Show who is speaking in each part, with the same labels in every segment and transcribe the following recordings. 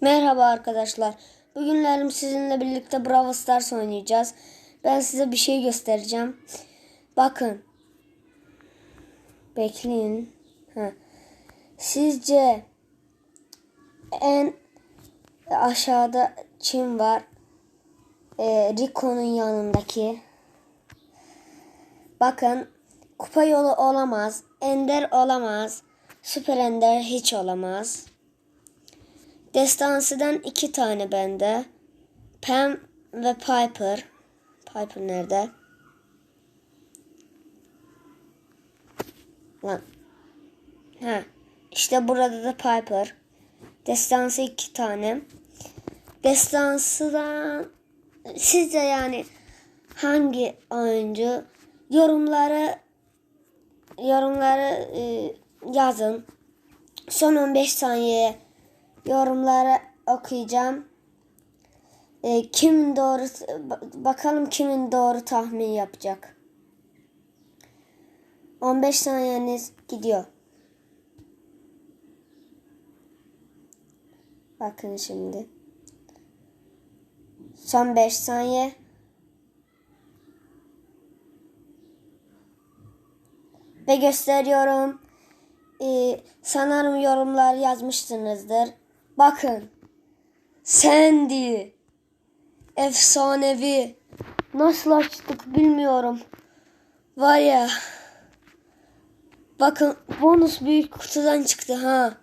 Speaker 1: Merhaba arkadaşlar. Bugünlerim sizinle birlikte Brawl Stars oynayacağız. Ben size bir şey göstereceğim. Bakın. Bekleyin. Ha. Sizce en aşağıda kim var? Ee, Rico'nun yanındaki. Bakın. Kupa yolu olamaz. Ender olamaz. Süper Ender hiç olamaz. Destansı'dan iki tane bende. Pam ve Piper. Piper nerede? Lan. Ha. İşte burada da Piper. Destansı iki tane. Destansı'dan sizce yani hangi oyuncu yorumları yorumları e, yazın. Son 15 saniye yorumları okuyacağım. E, kimin doğru ba- bakalım kimin doğru tahmin yapacak. 15 saniyeniz gidiyor. Bakın şimdi. Son 5 saniye. Ve gösteriyorum. Ee, sanırım yorumlar yazmışsınızdır. Bakın. Sandy. Efsanevi. Nasıl açtık bilmiyorum. Var ya. Bakın bonus büyük kutudan çıktı ha.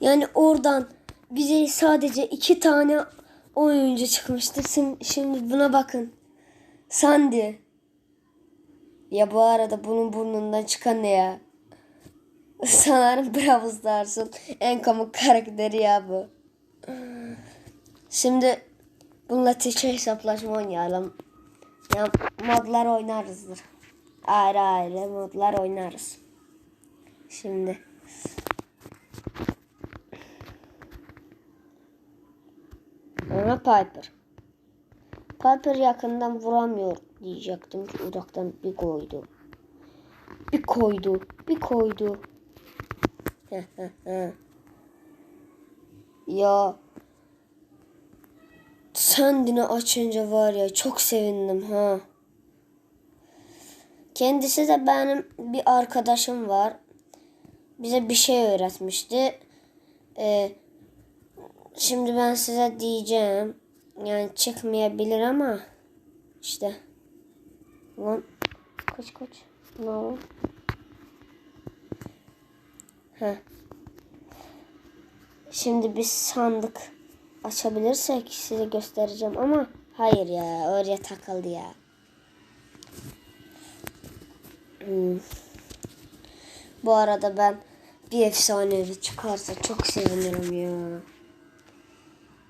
Speaker 1: Yani oradan bize sadece iki tane oyuncu çıkmıştı. Şimdi, buna bakın. Sandy. Ya bu arada bunun burnundan çıkan ne ya? Sanırım Brawl Stars'ın en komik karakteri ya bu. Şimdi bununla teacher hesaplaşma oynayalım. Ya modlar oynarızdır. Ayrı ayrı modlar oynarız. Şimdi. Ama Piper. Piper yakından vuramıyor diyecektim ki uzaktan bir koydu. Bir koydu. Bir koydu. ya Sendini açınca var ya çok sevindim ha. Kendisi de benim bir arkadaşım var. Bize bir şey öğretmişti. Ee, şimdi ben size diyeceğim. Yani çıkmayabilir ama işte. Lan kaç kaç. No. Heh. Şimdi bir sandık açabilirsek size göstereceğim ama hayır ya oraya takıldı ya. Bu arada ben bir efsanevi çıkarsa çok sevinirim ya.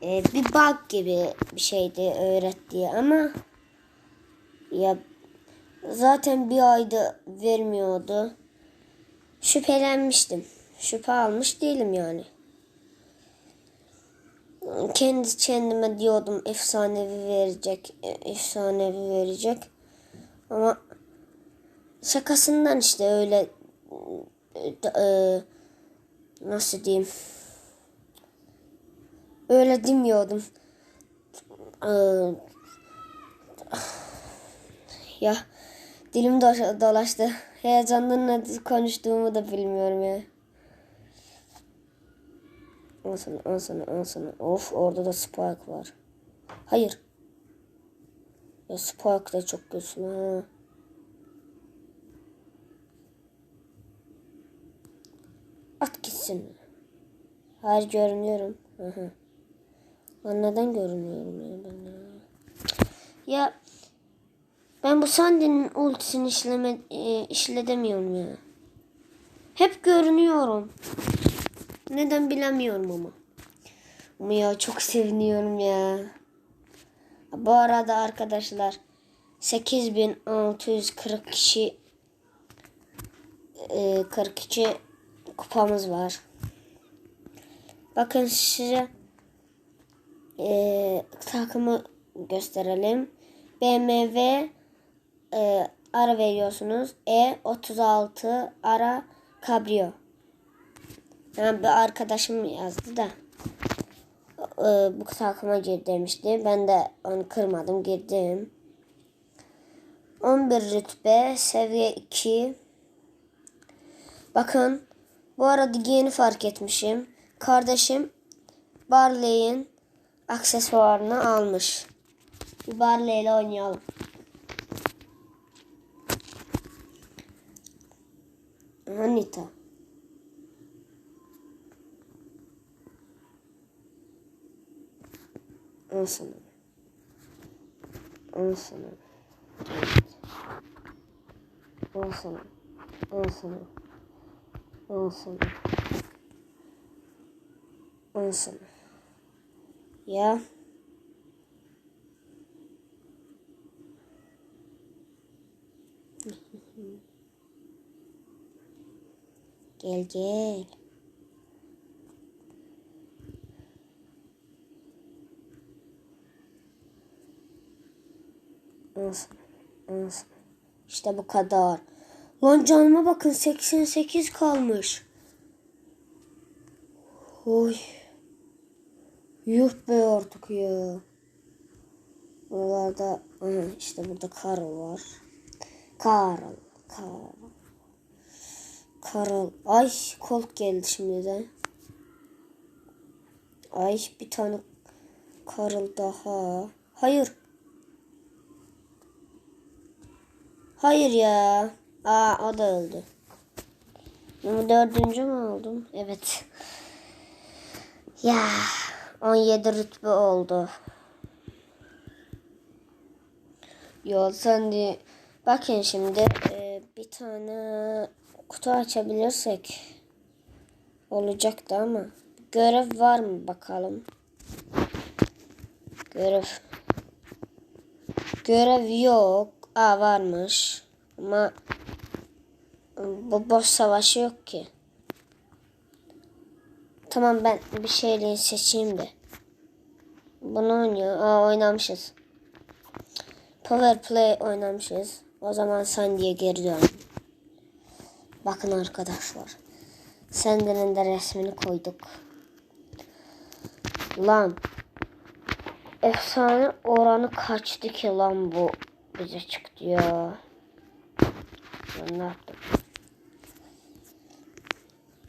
Speaker 1: Ee, bir bug gibi bir şeydi öğrettiği ama ya zaten bir ayda vermiyordu. Şüphelenmiştim. Şüphe almış değilim yani. Kendi kendime diyordum efsanevi verecek, e, efsanevi verecek. Ama şakasından işte öyle e, nasıl diyeyim öyle demiyordum. E, ya dilim do- dolaştı. Heyecandan ne konuştuğumu da bilmiyorum ya. Sana, al sana. Of orada da Spike var. Hayır. Ya Spike da çok güçlü ha. At gitsin. Hayır görünüyorum. Aha. Lan neden görünüyorum ya ben ya? Ya ben bu Sandy'nin ultisini işleme, e, işledemiyorum ya. Hep görünüyorum. Neden bilemiyorum ama. Ama ya çok seviniyorum ya. Bu arada arkadaşlar 8640 kişi e, 42 kupamız var. Bakın size e, takımı gösterelim. BMW e, ara veriyorsunuz. E36 ara kabrio. Yani bir arkadaşım yazdı da. e, bu takıma gir demişti. Ben de onu kırmadım girdim. 11 rütbe seviye 2. Bakın bu arada yeni fark etmişim. Kardeşim Barley'in aksesuarını almış. Bir Barley ile oynayalım. Anita. Al sana. Al sana. Al sana. Al sana. Al sana. Al sana. Ya. Gel gel. İşte bu kadar. Lan canıma bakın 88 kalmış. Oy. Yuh be artık ya. Buralarda işte burada Karl var. Karl. Karl. Karl. Ay Colt geldi şimdi de. Ay bir tane Karl daha. Hayır. Hayır ya. Aa o da öldü. Ama dördüncü mü oldum? Evet. Ya 17 rütbe oldu. Yol sen de bakın şimdi e, bir tane kutu açabilirsek olacaktı ama görev var mı bakalım. Görev. Görev yok. Aa varmış. Ama bu boss savaşı yok ki. Tamam ben bir şeyleri seçeyim de. Bunu oynuyor. Aa oynamışız. Power Play oynamışız. O zaman Sandy'ye geri dön. Bakın arkadaşlar. Sandy'nin de resmini koyduk. Lan. Efsane oranı kaçtı ki lan bu bize çıktı ya. Ben ne yaptım?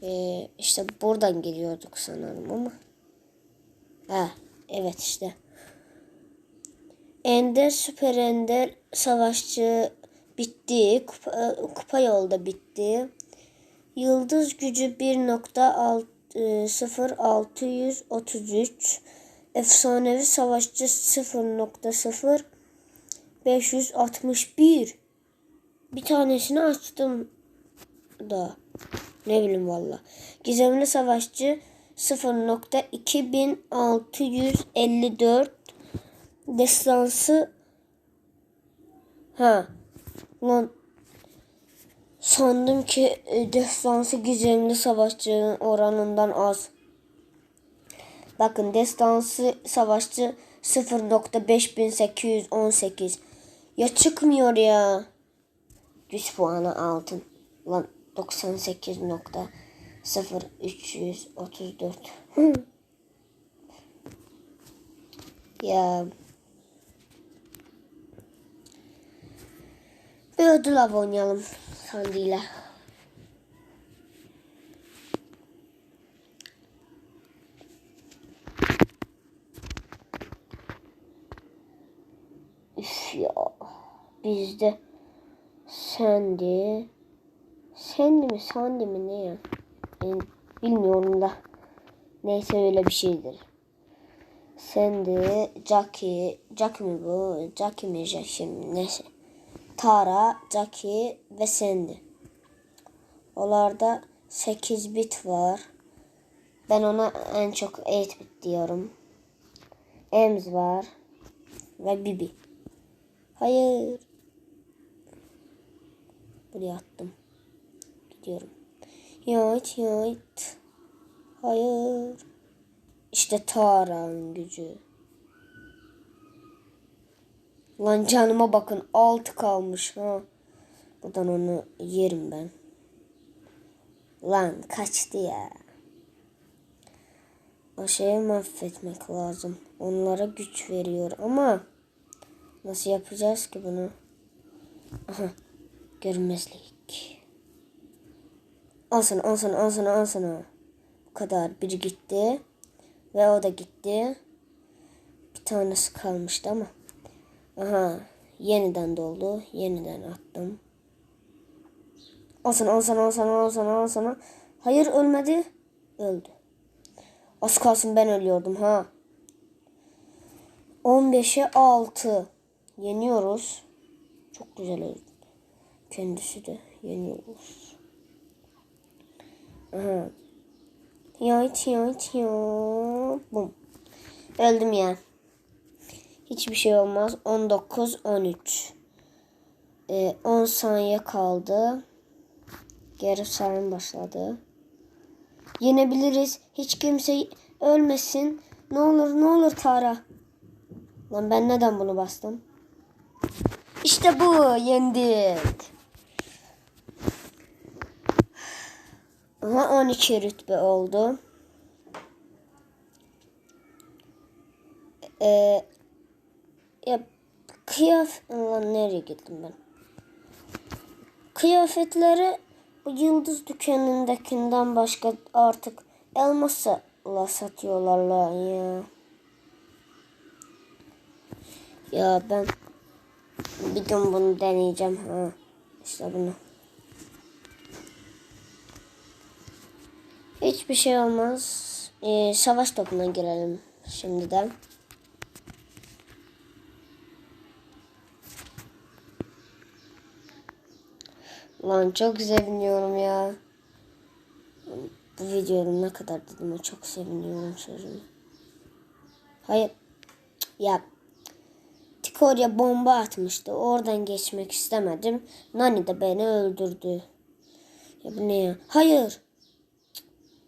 Speaker 1: Ee, işte buradan geliyorduk sanırım ama. Ha, evet işte. Ender Süper Ender Savaşçı bitti. Kupa, kupa yolda bitti. Yıldız gücü 1.0633 Efsanevi Savaşçı 0.0 561 Bir tanesini açtım da. Ne bileyim valla. Gizemli Savaşçı 0.2654 Destansı Ha. Lan sandım ki e, destansı gizemli savaşçının oranından az. Bakın destansı savaşçı 0.5818 ya çıkmıyor ya. 100 puanı altın. Lan 98.0334. ya bir ödül av oynayalım Sandy ile. Üf ya. Bizde Sandy Sandy mi Sandy mi ne ya? Ben bilmiyorum da. Neyse öyle bir şeydir. Sandy, Jackie, Jackie mi bu? Jackie mi Jackie mi? Neyse. Tara, Jackie ve Sandy. Onlarda 8 bit var. Ben ona en çok 8 bit diyorum. Ems var. Ve Bibi. Hayır. Buraya attım. Gidiyorum. Yayt yayt. Hayır. İşte Tara'nın gücü. Lan canıma bakın. Altı kalmış ha. Buradan onu yerim ben. Lan kaçtı ya. aşağıya mahvetmek lazım. Onlara güç veriyor ama nasıl yapacağız ki bunu? Aha. Görünmezlik. Al sana, al sana, al. Bu kadar. Biri gitti. Ve o da gitti. Bir tanesi kalmıştı ama. Aha. Yeniden doldu. Yeniden attım. Al sana, al sana, al. Hayır ölmedi. Öldü. Az kalsın ben ölüyordum ha. 15'e 6. Yeniyoruz. Çok güzel oldu. Kendisi de yeniyoruz. Aha. Yayt yayt ya. Bum. Öldüm ya. Hiçbir şey olmaz. 19 13. Ee, 10 saniye kaldı. Geri sayım başladı. Yenebiliriz. Hiç kimse ölmesin. Ne olur ne olur Tara. Lan ben neden bunu bastım? İşte bu. Yendik. Aha 12 rütbe oldu. Ee, ya kıyaf... Lan nereye gittim ben? Kıyafetleri bu yıldız dükkanındakinden başka artık elmasla satıyorlar lan ya. Ya ben bir gün bunu deneyeceğim ha. İşte bunu. Hiçbir şey olmaz. Ee, savaş topuna girelim şimdiden. Lan çok seviniyorum ya. Bu videoda ne kadar dedim çok seviniyorum sözüm. Hayır. Ya. Tik oraya bomba atmıştı. Oradan geçmek istemedim. Nani de beni öldürdü. Ya bu ne ya? Hayır.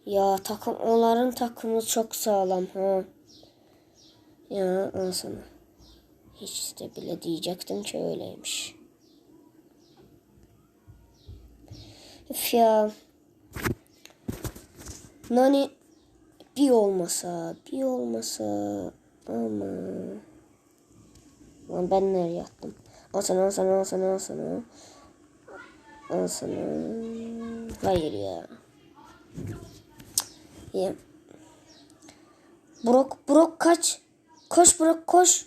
Speaker 1: Ya takım onların takımı çok sağlam ha. Ya al sana. Hiç de bile diyecektim ki öyleymiş. Üf ya. Nani bir olmasa, bir olmasa ama. Lan ben nereye yattım? Al sana, al sana, al sana, al sana. Al sana. Hayır ya. Ya. Brok, Brok kaç. Koş Brok koş.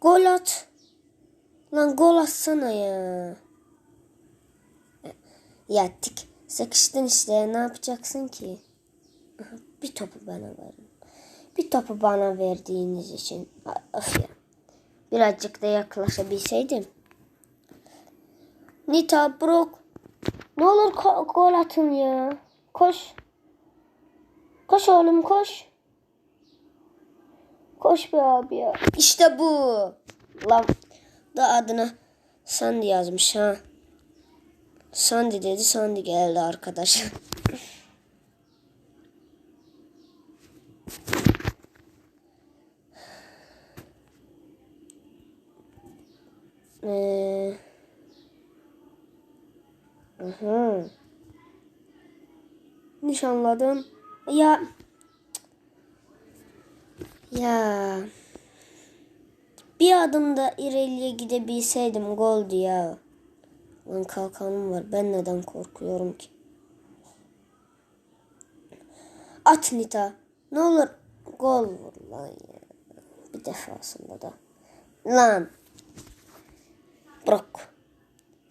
Speaker 1: Gol at. Lan gol atsana ya. Ya tik sıkıştın işte ne yapacaksın ki? Bir topu bana verin. Bir topu bana verdiğiniz için. Of ya. Birazcık da yaklaşabilseydim. Nita, Brook. Ne olur gol atın ya. Koş. Koş oğlum koş. Koş be abi ya. İşte bu. Lan da adına Sandy yazmış ha. Sandy dedi Sandy geldi arkadaş. Ee, hı. Nişanladım. Ya ya bir adım da ileriye gidebilseydim goldü ya. Lan kalkanım var. Ben neden korkuyorum ki? At Nita. Ne olur gol vur lan ya. Bir defasında da. Lan. Bırak.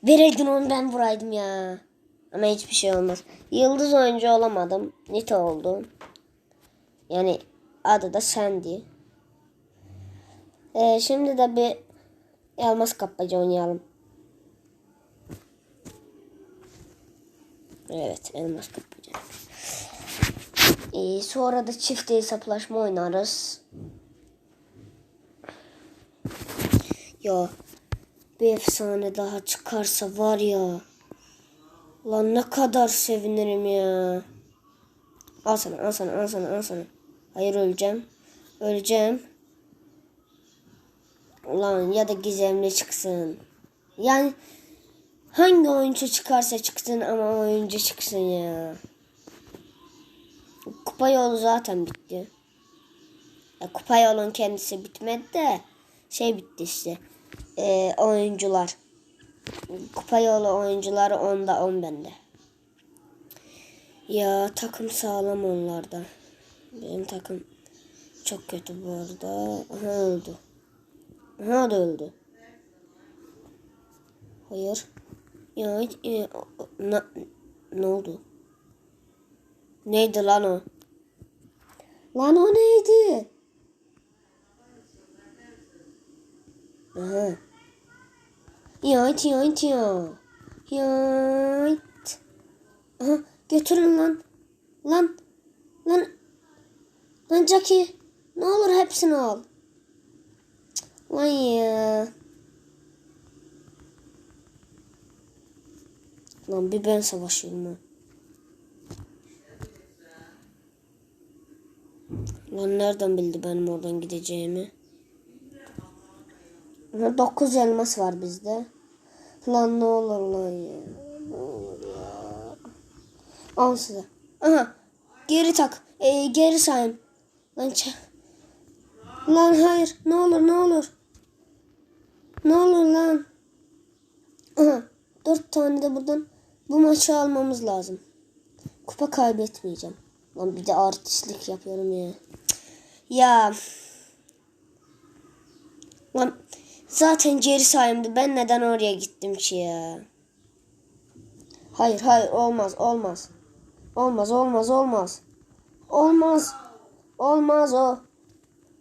Speaker 1: Verirdin onu ben vuraydım ya. Ama hiçbir şey olmaz. Yıldız oyuncu olamadım. Nita oldu. Yani adı da Sandy. Ee, şimdi de bir elmas kapmaca oynayalım. Evet elmas kapmaca. Ee, sonra da çift hesaplaşma oynarız. Ya bir efsane daha çıkarsa var ya. Lan ne kadar sevinirim ya. Al sana al sana al sana al sana. Hayır öleceğim. Öleceğim. Ulan ya da gizemli çıksın. Yani hangi oyuncu çıkarsa çıksın ama oyuncu çıksın ya. Kupa yolu zaten bitti. Ya, kupa yolun kendisi bitmedi de şey bitti işte. Ee, oyuncular. Kupa yolu oyuncuları onda on bende. Ya takım sağlam onlarda. Benim takım çok kötü bu arada. Aha öldü. Aha da öldü. Hayır. Ya hiç- e, na- ne oldu? Neydi lan o? Lan o neydi? Aha. Yayt yayt ya. Yayt. Aha götürün lan. Lan. Lan. Lan Jackie. Ne olur hepsini al. Cık, Lan ya. Lan bir ben savaşıyorum ha. Lan nereden bildi benim oradan gideceğimi? Aha, Dokuz elmas var bizde. Lan ne olur lan ya. Ne size. Aha. Geri tak. Ee, geri sayın. Lan ç- Lan hayır. Ne olur ne olur. Ne olur lan. Aha. Dört tane de buradan bu maçı almamız lazım. Kupa kaybetmeyeceğim. Lan bir de artistlik yapıyorum ya. Ya. Lan zaten geri sayımdı. Ben neden oraya gittim ki ya? Hayır hayır olmaz olmaz. Olmaz olmaz olmaz. Olmaz. Olmaz o.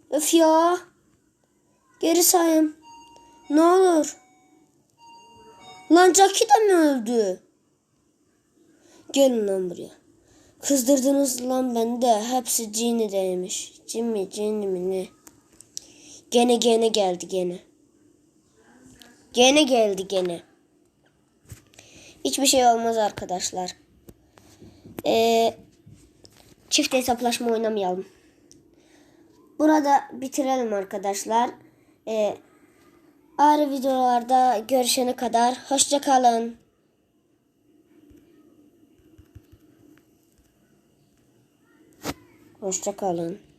Speaker 1: Öf ya. Geri sayım. Ne olur. Lan Jackie de mi öldü? Gelin lan buraya. Kızdırdınız lan beni de. Hepsi cini demiş. Cin mi cin mi ne? Gene gene geldi gene. Gene geldi gene. Hiçbir şey olmaz arkadaşlar. Ee, çift hesaplaşma oynamayalım. Burada bitirelim arkadaşlar. Ee, Ağrı videolarda görüşene kadar hoşça kalın. Hoşça kalın.